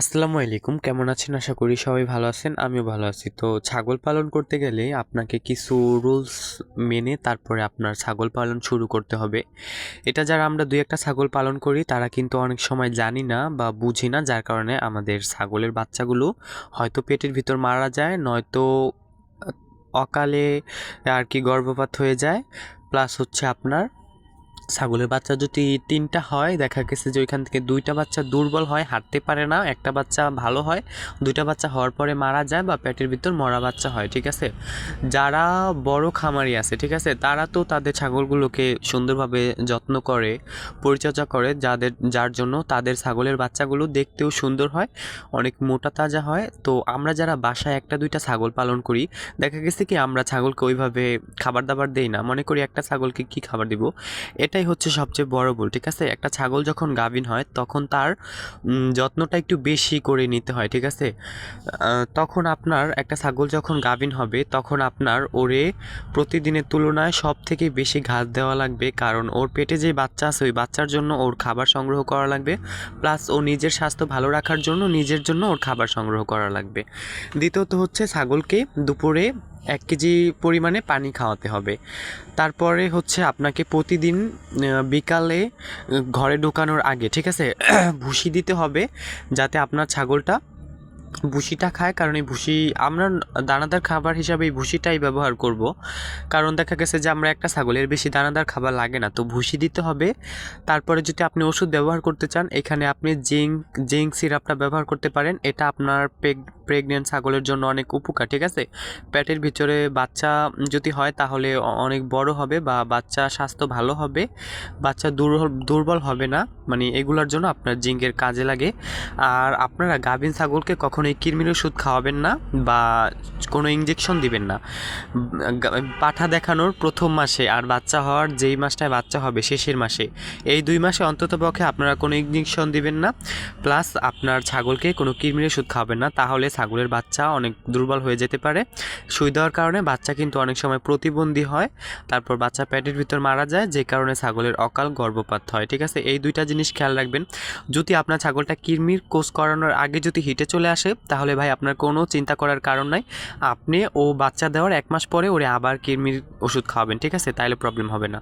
আসসালামু আলাইকুম, কেমন আছেন? আশা করি সবাই ভালো আছেন, আমিও ভালো আছি। তো ছাগল পালন করতে গেলে আপনাকে কিছু রুলস মেনে তারপরে আপনার ছাগল পালন শুরু করতে হবে। এটা যারা আমরা দুই একটা ছাগল পালন করি, তারা কিন্তু অনেক সময় জানি না বা বুঝি না, যার কারণে আমাদের ছাগলের বাচ্চাগুলো হয়তো পেটের ভিতর মারা যায়, নয়তো অকালে আর কি গর্ভপাত হয়ে যায়, প্লাস হচ্ছে আপনার ছাগলের বাচ্চা যদি তিনটা হয়, দেখা গেছে যে ওইখান থেকে দুইটা বাচ্চা দুর্বল হয়, হাঁটতে পারে না, একটা বাচ্চা ভালো হয়, দুইটা বাচ্চা হওয়ার পরে মারা যায় বা পেটের ভিতর মরা বাচ্চা হয়, ঠিক আছে? যারা বড় খামারি আছে, ঠিক আছে? তারা তো তাদের ছাগলগুলোকে সুন্দরভাবে যত্ন করে, পরিচর্যা করে, যাদের, যার জন্য তাদের ছাগলের বাচ্চাগুলো দেখতেও সুন্দর হয়, অনেক মোটা তাজা হয়। তো আমরা যারা বাসায় একটা দুইটা ছাগল পালন করি, দেখা গেছে কি আমরা ছাগলকে ওইভাবে খাবার দাবার দেই না, মনে করি একটা ছাগলকে কি খাবার দিব? এটাই হচ্ছে সবচেয়ে বড় ভুল, ঠিক আছে? একটা ছাগল যখন গাভিন হয়, তখন তার যত্নটা একটু বেশি করে নিতে হয়, ঠিক আছে? তখন আপনার একটা ছাগল যখন গাভিন হবে, তখন আপনার ওরে প্রতিদিনের তুলনায় সব থেকে বেশি ঘাস দেওয়া লাগবে, কারণ ওর পেটে যে বাচ্চা আছে, ওই বাচ্চার জন্য ওর খাবার সংগ্রহ করা লাগবে, প্লাস ও নিজের স্বাস্থ্য ভালো রাখার জন্য নিজের জন্য ওর খাবার সংগ্রহ করা লাগবে। দ্বিতীয়ত হচ্ছে ছাগলকে দুপুরে এক কেজি পরিমাণে পানি খাওয়াতে হবে। তারপরে হচ্ছে আপনাকে প্রতিদিন বিকালে ঘরে ঢোকানোর আগে, ঠিক আছে? ভুসি দিতে হবে যাতে আপনার ছাগলটা ভুসিটা খায়, কারণ এই ভুসি আমরা দানাদার খাবার হিসাবে এই ভুসিটাই ব্যবহার করব। কারণ দেখা গেছে যে আমরা একটা ছাগলের বেশি দানাদার খাবার লাগে না, তো ভুসি দিতে হবে। তারপরে যদি আপনি ওষুধ ব্যবহার করতে চান, এখানে আপনি জিঙ্ক জিঙ্ক সিরাপটা ব্যবহার করতে পারেন। এটা আপনার প্রেগনেন্ট ছাগলের জন্য অনেক উপকার, ঠিক আছে? পেটের ভিতরে বাচ্চা যদি হয়, তাহলে অনেক বড় হবে বা বাচ্চা স্বাস্থ্য ভালো হবে। বাচ্চা দুর্বল দুর্বল হবে না। মানে এগুলোর জন্য আপনার জিঙ্কের কাজে লাগে। আর আপনারা গাভিন ছাগলকে কখনোই কৃমির ওষুধ খাওয়াবেন না বা কোনো ইঞ্জেকশন দিবেন না। পাঠা দেখানোর প্রথম মাসে আর বাচ্চা হওয়ার যেই মাসটায় বাচ্চা হবে শেষের মাসে, এই দুই মাসে অন্তত পক্ষে আপনারা কোনো ইঞ্জেকশন দিবেন না। প্লাস আপনার ছাগলকে কোনো কৃমির ওষুধ খাওয়াবেন না, তাহলে ছাগলের বাচ্চা অনেক দুর্বল হয়ে যেতে পারে। সুই দেওয়ার কারণে বাচ্চা কিন্তু অনেক সময় প্রতিবন্ধী হয়, তারপর বাচ্চা পেটের ভিতর মারা যায়, যে কারণে ছাগলের অকাল গর্ভপাত হয়, ঠিক আছে? এই দুইটা জিনিস খেয়াল রাখবেন। যদি আপনার ছাগলটা কৃমির কোষ করানোর আগে যদি হিটে চলে আসে তাহলে ভাই আপনার কোনো চিন্তা করার কারণ নাই। আপনি ও বাচ্চা দেওয়ার এক মাস পরে ওরে আবার কৃমির ওষুধ খাওয়াবেন, ঠিক আছে? তাহলে প্রবলেম হবে না।